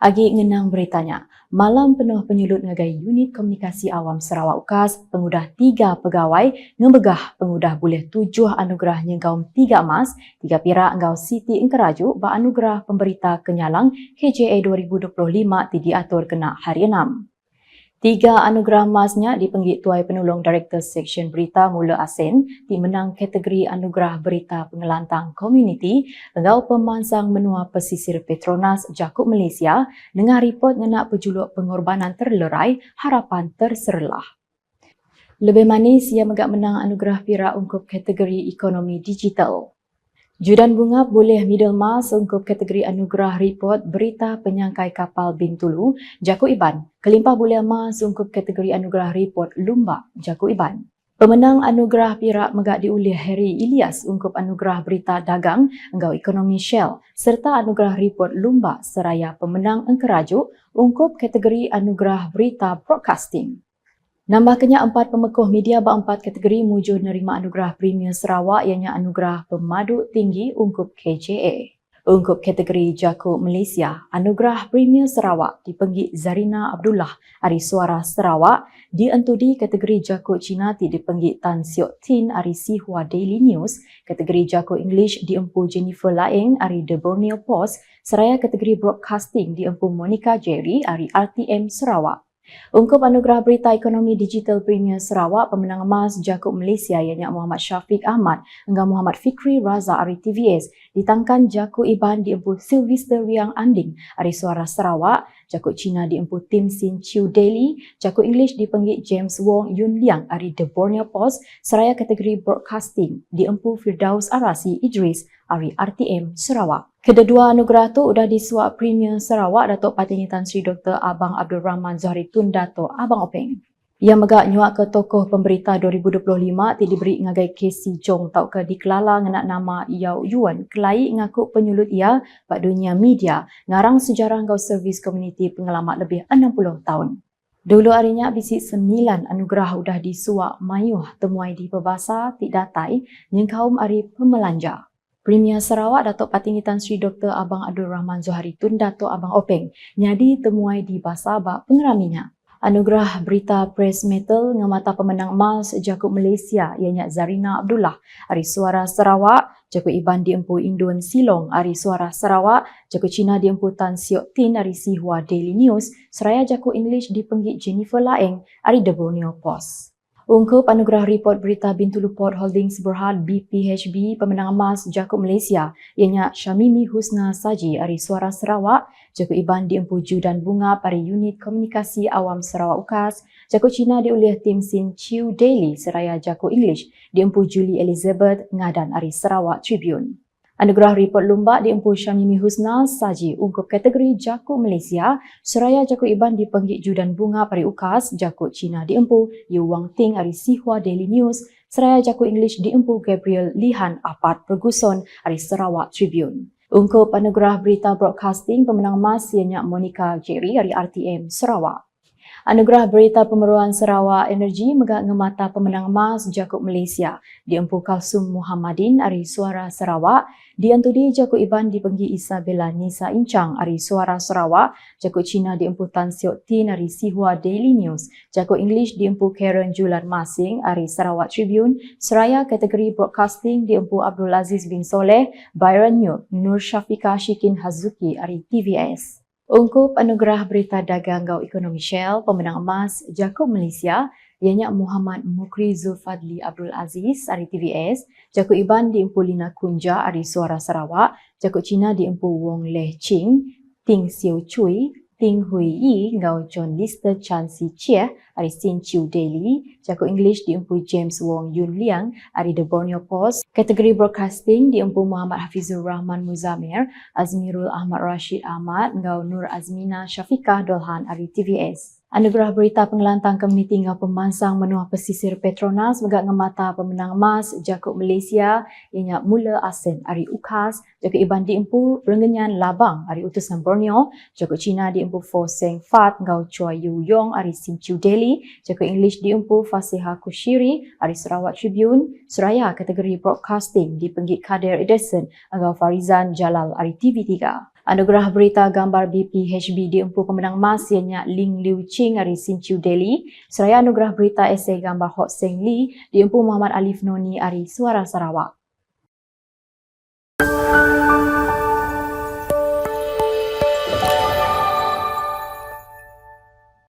Agi ngenang beritanya, malam penuh penyulut ngagai unit komunikasi awam Sarawak UKAS, pengudah tiga pegawai, ngebegah pengudah boleh tujuh anugerah nyengkaum tiga emas, tiga pirak ngau Siti Engkeraju, ba anugerah pemberita kenyalang KJA 2025 di diatur kena hari enam. Tiga anugerah emasnya dipenggit Tuai Penolong Director Seksyen Berita Mula Asen dimenang kategori Anugerah Berita Pengelantang Komuniti engau pemansang menua pesisir Petronas Jakub Malaysia dengan report ngenak pejuluk pengorbanan terlerai harapan terserlah. Lebih manis ia megak menang anugerah Pira ungkup kategori ekonomi digital. Judan bunga boleh middle mas untuk kategori anugerah report berita penyangkai kapal Bintulu, Jaku Iban. Kelimpah boleh mas untuk kategori anugerah report Lumba, Jaku Iban. Pemenang anugerah Pirak megak diulih Harry Ilyas untuk anugerah berita dagang engkau ekonomi Shell serta anugerah report Lumba seraya pemenang engkerajuk untuk kategori anugerah berita broadcasting. Nambah kenya empat pemekuh media berempat kategori muju nerima anugerah Premier Sarawak ianya anugerah Pemadu Tinggi Ungkup KJA. Ungkup kategori Jakub Malaysia, anugerah Premier Sarawak dipenggi Zarina Abdullah Ari Suara Sarawak, dientudi kategori Jakub Cina dipenggi Tan Siok Tin Ari Sihua Daily News, kategori Jakub English diempu Jennifer Laing Ari The Borneo Post, seraya kategori Broadcasting diempu Monica Jerry Ari RTM Sarawak. Ungkup anugerah berita ekonomi digital Premier Sarawak pemenang emas Jakub Malaysia ianya Muhammad Syafiq Ahmad dengan Muhammad Fikri Raza dari TVS ditangkan Jakub Iban diempu Sylvester Riang Anding. Dari Suara Sarawak, Jakub Cina diempu Tim Sin Chiu Daily, Jakub English dipenggit James Wong Yun Liang dari The Borneo Post, seraya kategori broadcasting diempu Firdaus Arasi Idris dari RTM Sarawak. Kedua anugerah tu sudah disuap Premier Sarawak Datuk Patini Tan Sri Dr. Abang Abdul Rahman Zahri Tun Dato' Abang Openg. Ia megak nyuak ke tokoh pemberita 2025 ti diberi ngagai Casey Jong tau ke dikelala ngenak nama Yao Yuan kelai ngaku penyulut ia pada dunia media ngarang sejarah ngau servis komuniti pengalamat lebih 60 tahun. Dulu harinya bisi sembilan anugerah sudah disuak mayuh temuai di pebasa ti datai yang kaum ari pemelanja. Premier Sarawak Datuk Patinggi Tan Sri Dr. Abang Abdul Rahman Zuhari Tun Datuk Abang Openg nyadi temuai di Basabak pengeraminya. Anugerah Berita Press Metal ngemata pemenang emas Jakub Malaysia ianya Zarina Abdullah Ari Suara Sarawak, Jakub Iban diempu Indun Silong Ari Suara Sarawak, Jakub Cina diempu Tan Siok Tin Ari Sihua Daily News, seraya Jakub English dipenggit Jennifer Laeng Ari The Borneo Post. Ungkup anugerah report berita Bintulu Port Holdings Berhad BPHB pemenang emas Jakub Malaysia ianya Syamimi Husna Saji dari Suara Sarawak, Jakub Iban diempu Judan Bunga pada unit komunikasi awam Sarawak UKAS, Jakub Cina diulih tim Sin Chiu Daily seraya Jakub English diempu Julie Elizabeth Ngadan dari Sarawak Tribune. Anugerah Report Lumba diempu Syamimi Husna Saji ungkup kategori Jakub Malaysia, seraya Jakub Iban dipenggit Judan Bunga Pari Ukas, Jakub Cina diempu Yu Wang Ting dari Sihua Daily News, seraya Jakub English diempu Gabriel Lihan Apat Perguson dari Sarawak Tribune. Ungkup anugerah berita broadcasting pemenang emas ianya Monica Jerry dari RTM Sarawak. Anugerah Berita Pemeruan Sarawak Energi megak ngemata pemenang emas Jakub Malaysia. Di Empu Kalsum Muhammadin dari Suara Sarawak, di Antudi Jakub Iban di Penggi Isabella Nisa Incang dari Suara Sarawak, Jakub Cina di Empu Tan Siok Tin dari Sihua Daily News, Jakub English di Empu Karen Julan Masing dari Sarawak Tribune, seraya kategori broadcasting di Empu Abdul Aziz bin Soleh, Byron Nyuk, Nur Syafika Shikin Hazuki dari TVS. Ungkup anugerah berita dagang gau ekonomi Shell pemenang emas Jakub Malaysia ianya Muhammad Mukri Zulfadli Abdul Aziz dari TVS, Jakub Iban di Empu Lina Kunja dari Suara Sarawak, Jakub Cina di Empu Wong Leh Ching, Ting Siu Chui, Ting Hui Yi ngau John Lister Chan Si Chia dari Sin Chiu Daily, Jago English diempu James Wong Yun Liang dari The Borneo Post, kategori broadcasting diempu Muhammad Hafizur Rahman Muzamir, Azmirul Ahmad Rashid Ahmad ngau Nur Azmina Syafiqah Dolhan dari TVS. Anugerah Berita Pengelantang Komuniti Tinggal Pemansang Menua Pesisir Petronas megak ngemata pemenang emas Jakub Malaysia ianya Mula Asen Ari Ukas, Jakub Iban diempu Rengenyan Labang Ari Utusan Borneo, Jakub Cina diempu Fo Seng Fat Ngau Chua Yu Yong Ari Sim Chiu Delhi, Jakub English diempu Fasiha Kushiri Ari Sarawak Tribune, Seraya kategori Broadcasting di Penggit Kadir Edison Ngau Farizan Jalal Ari TV3. Anugerah berita gambar BPHB diempu pemenang emas ianya Ling Liu Ching dari Sinchu Delhi. Seraya anugerah berita esei gambar Hot Seng Lee diempu Muhammad Alif Noni dari Suara Sarawak.